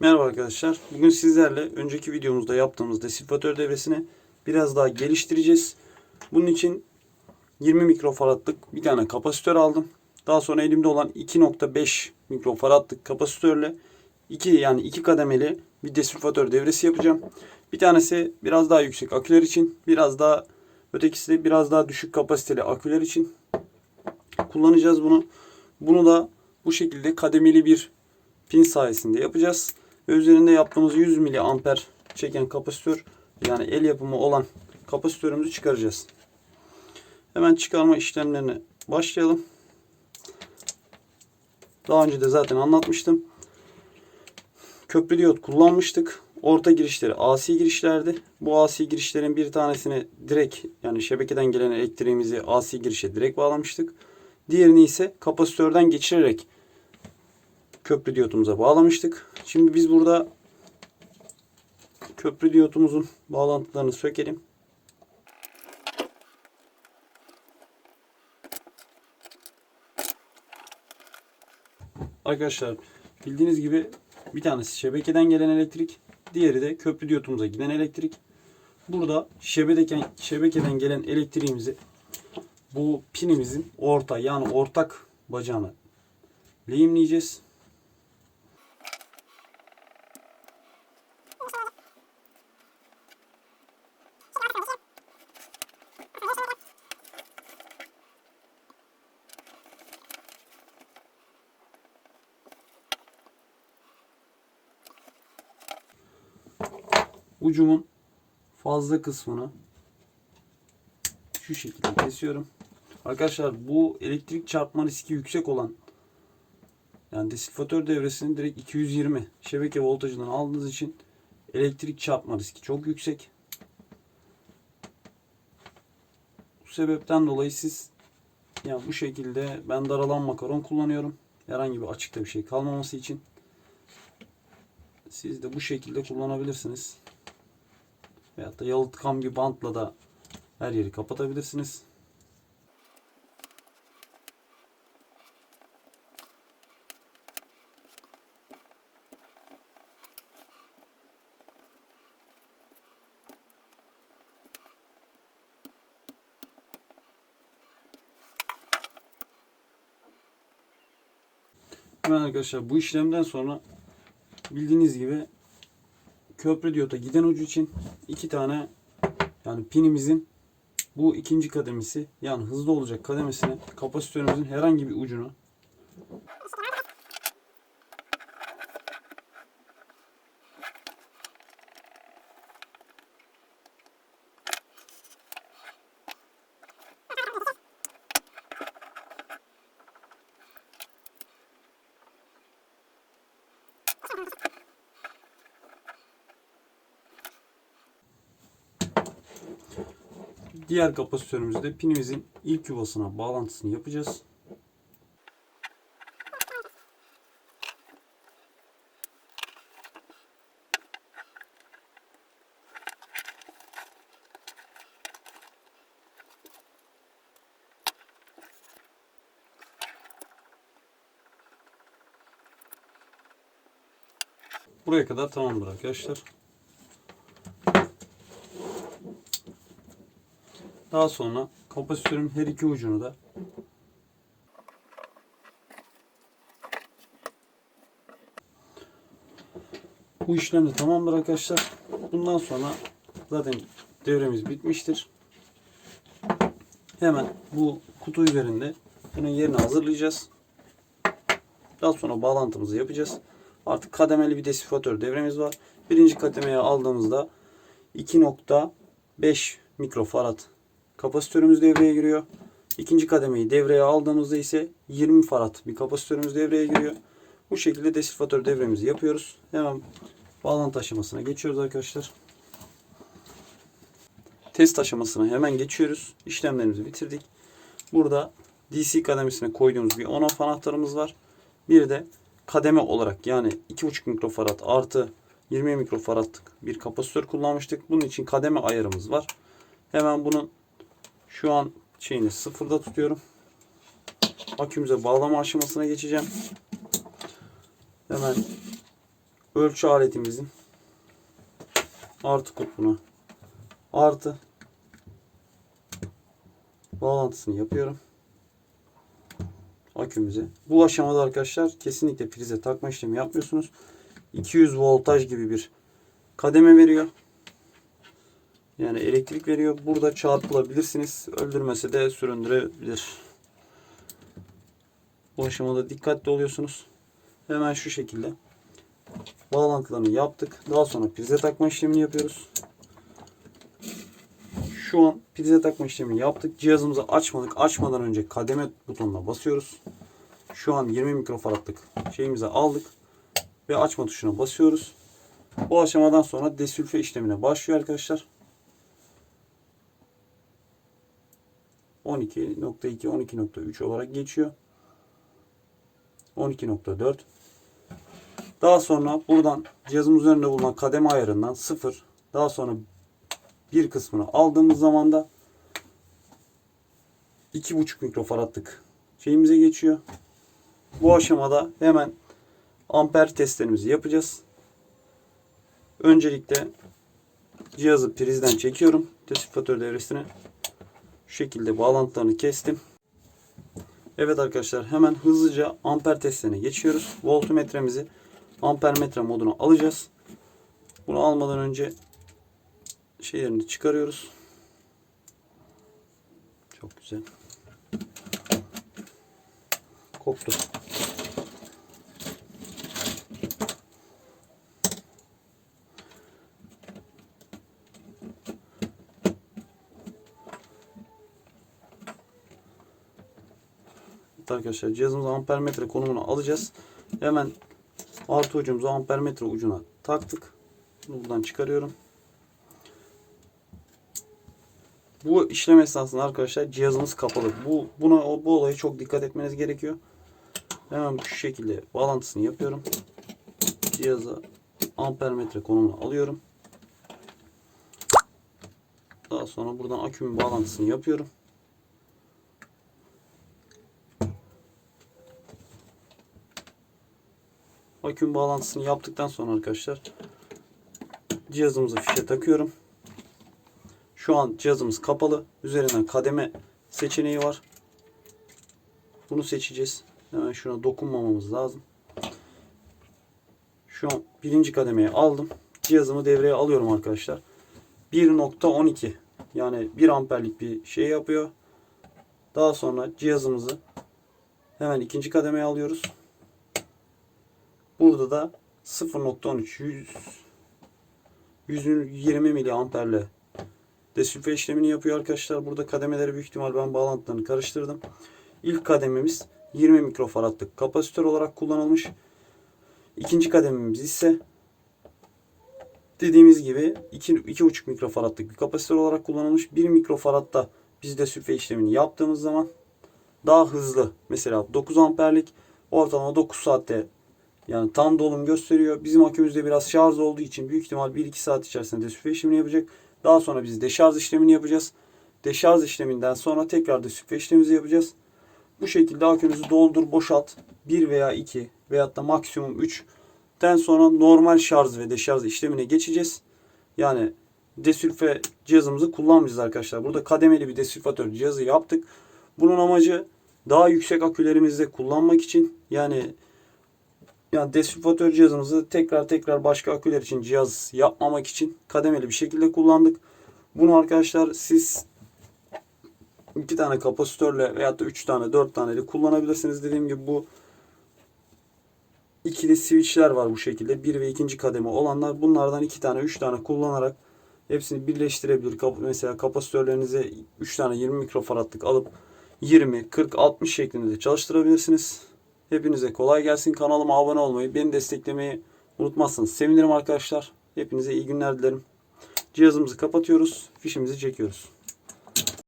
Merhaba arkadaşlar. Bugün sizlerle önceki videomuzda yaptığımız desilfatör devresini biraz daha geliştireceğiz. Bunun için 20 mikrofaradlık bir tane kapasitör aldım. Daha sonra elimde olan 2.5 mikrofaradlık kapasitörle iki yani iki kademeli bir desilfatör devresi yapacağım. Bir tanesi biraz daha yüksek aküler için, biraz daha ötekisi de biraz daha düşük kapasiteli aküler için kullanacağız bunu. Bunu da bu şekilde kademeli bir pin sayesinde yapacağız. Ve üzerinde yaptığımız 100 miliamper çeken kapasitör yani el yapımı olan kapasitörümüzü çıkaracağız. Hemen çıkarma işlemlerine başlayalım. Daha önce de zaten anlatmıştım. Köprü diyot kullanmıştık. Orta girişleri AC girişlerdi. Bu AC girişlerin bir tanesini direkt yani şebekeden gelen elektriğimizi AC girişe direkt bağlamıştık. Diğerini ise kapasitörden geçirerek köprü diyotumuza bağlamıştık. Şimdi biz burada köprü diyotumuzun bağlantılarını sökelim. Arkadaşlar bildiğiniz gibi bir tanesi şebekeden gelen elektrik, diğeri de köprü diyotumuza giden elektrik. Burada şebekeden, şebekeden gelen elektriğimizi bu pinimizin orta yani ortak bacağına lehimleyeceğiz. Ucumun fazla kısmını şu şekilde kesiyorum. Arkadaşlar bu elektrik çarpma riski yüksek olan yani desilfatör devresini direkt 220 şebeke voltajından aldığınız için elektrik çarpma riski çok yüksek. Bu sebepten dolayı siz yani bu şekilde ben daralan makaron kullanıyorum. Herhangi bir açıkta bir şey kalmaması için. Siz de bu şekilde kullanabilirsiniz. Veyahut da yalıtkan bir bantla da her yeri kapatabilirsiniz. Hemen arkadaşlar bu işlemden sonra bildiğiniz gibi köprü diyota giden ucu için iki tane yani pinimizin bu ikinci kademesi yani hızlı olacak kademesine kapasitörümüzün herhangi bir ucunu diğer kapasitörümüzde pinimizin ilk yuvasına bağlantısını yapacağız. Buraya kadar tamamdır arkadaşlar. Daha sonra kapasitörün her iki ucunu da bu işlem de tamamdır arkadaşlar. Bundan sonra zaten devremiz bitmiştir. Hemen bu kutu üzerinde bunun yerini hazırlayacağız. Daha sonra bağlantımızı yapacağız. Artık kademeli bir desifatör devremiz var. Birinci kademeye aldığımızda 2.5 mikrofarad kapasitörümüz devreye giriyor. İkinci kademeyi devreye aldığımızda ise 20 farad bir kapasitörümüz devreye giriyor. Bu şekilde desilfatör devremizi yapıyoruz. Hemen bağlantı aşamasına geçiyoruz arkadaşlar. Test aşamasına hemen geçiyoruz. İşlemlerimizi bitirdik. Burada DC kademesine koyduğumuz bir on-off anahtarımız var. Bir de kademe olarak yani 2.5 mikrofarad artı 20 mikrofaradlık bir kapasitör kullanmıştık. Bunun için kademe ayarımız var. Hemen bunun şu an şeyini sıfırda tutuyorum. Akümüze bağlama aşamasına geçeceğim. Hemen ölçü aletimizin artı kutbuna artı bağlantısını yapıyorum akümüze. Bu aşamada arkadaşlar kesinlikle prize takma işlemi yapmıyorsunuz. 200 voltaj gibi bir kademe veriyor. Yani elektrik veriyor. Burada çarpılabilirsiniz. Öldürmese de süründürebilir. Bu aşamada dikkatli oluyorsunuz. Hemen şu şekilde bağlantılarını yaptık. Daha sonra prize takma işlemini yapıyoruz. Şu an prize takma işlemini yaptık. Cihazımızı açmadık. Açmadan önce kademe butonuna basıyoruz. Şu an 20 mikrofaradlık şeyimizi aldık. Ve açma tuşuna basıyoruz. Bu aşamadan sonra desülfe işlemine başlıyor arkadaşlar. 12.2 12.3 olarak geçiyor. 12.4 Daha sonra buradan cihazın üzerinde bulunan kademe ayarından 0 daha sonra bir kısmını aldığımız zaman da 2.5 mikrofaradlık şeyimize geçiyor. Bu aşamada hemen amper testlerimizi yapacağız. Öncelikle cihazı prizden çekiyorum. Desifatör devresine. Şu şekilde bağlantılarını kestim. Evet arkadaşlar hemen hızlıca amper testlerine geçiyoruz. Voltmetremizi ampermetre moduna alacağız. Bunu almadan önce şeylerini çıkarıyoruz. Çok güzel. Koptu. Evet arkadaşlar cihazımızı ampermetre konumuna alacağız. Hemen artı ucumuzu ampermetre ucuna taktık. Buradan çıkarıyorum. Bu işlem esnasında arkadaşlar cihazımız kapalı. Bu buna bu olaya çok dikkat etmeniz gerekiyor. Hemen şu şekilde bağlantısını yapıyorum. Cihazı ampermetre konumuna alıyorum. Daha sonra buradan akümün bağlantısını yapıyorum. Aküm bağlantısını yaptıktan sonra arkadaşlar cihazımızı fişe takıyorum. Şu an cihazımız kapalı. Üzerinden kademe seçeneği var. Bunu seçeceğiz. Hemen şuna dokunmamamız lazım. Şu an birinci kademeyi aldım. Cihazımı devreye alıyorum arkadaşlar. 1.12 yani 1 amperlik bir şey yapıyor. Daha sonra cihazımızı hemen ikinci kademeye alıyoruz. Burada da 0.13 100 120 miliamperle desülfe işlemini yapıyor arkadaşlar. Burada kademeleri büyük ihtimal ben bağlantılarını karıştırdım. İlk kadememiz 20 mikrofaradlık kapasitör olarak kullanılmış. İkinci kadememiz ise dediğimiz gibi 2,5 mikrofaradlık bir kapasitör olarak kullanılmış. 1 mikrofaradda biz desülfe işlemini yaptığımız zaman daha hızlı. Mesela 9 amperlik ortalama 9 saatte yani tam dolum gösteriyor. Bizim akümüzde biraz şarj olduğu için büyük ihtimal 1-2 saat içerisinde desülfe işlemini yapacak. Daha sonra biz deşarj işlemini yapacağız. Deşarj işleminden sonra tekrar desülfe işlemimizi yapacağız. Bu şekilde akümüzü doldur boşalt. 1 veya 2 veyahut da maksimum 3'ten sonra normal şarj ve deşarj işlemine geçeceğiz. Yani desülfe cihazımızı kullanmayacağız arkadaşlar. Burada kademeli bir desülfatör cihazı yaptık. Bunun amacı daha yüksek akülerimizde kullanmak için yani yani desülfatör cihazımızı tekrar tekrar başka aküler için cihaz yapmamak için kademeli bir şekilde kullandık. Bunu arkadaşlar siz iki tane kapasitörle veyahut da üç tane dört taneli kullanabilirsiniz. Dediğim gibi bu ikili switchler var bu şekilde. Bir ve ikinci kademe olanlar. Bunlardan iki tane üç tane kullanarak hepsini birleştirebilir. Mesela kapasitörlerinize 3 tane 20 mikrofaradlık alıp 20, 40, 60 şeklinde de çalıştırabilirsiniz. Hepinize kolay gelsin. Kanalıma abone olmayı, beni desteklemeyi unutmazsanız sevinirim arkadaşlar. Hepinize iyi günler dilerim. Cihazımızı kapatıyoruz. Fişimizi çekiyoruz.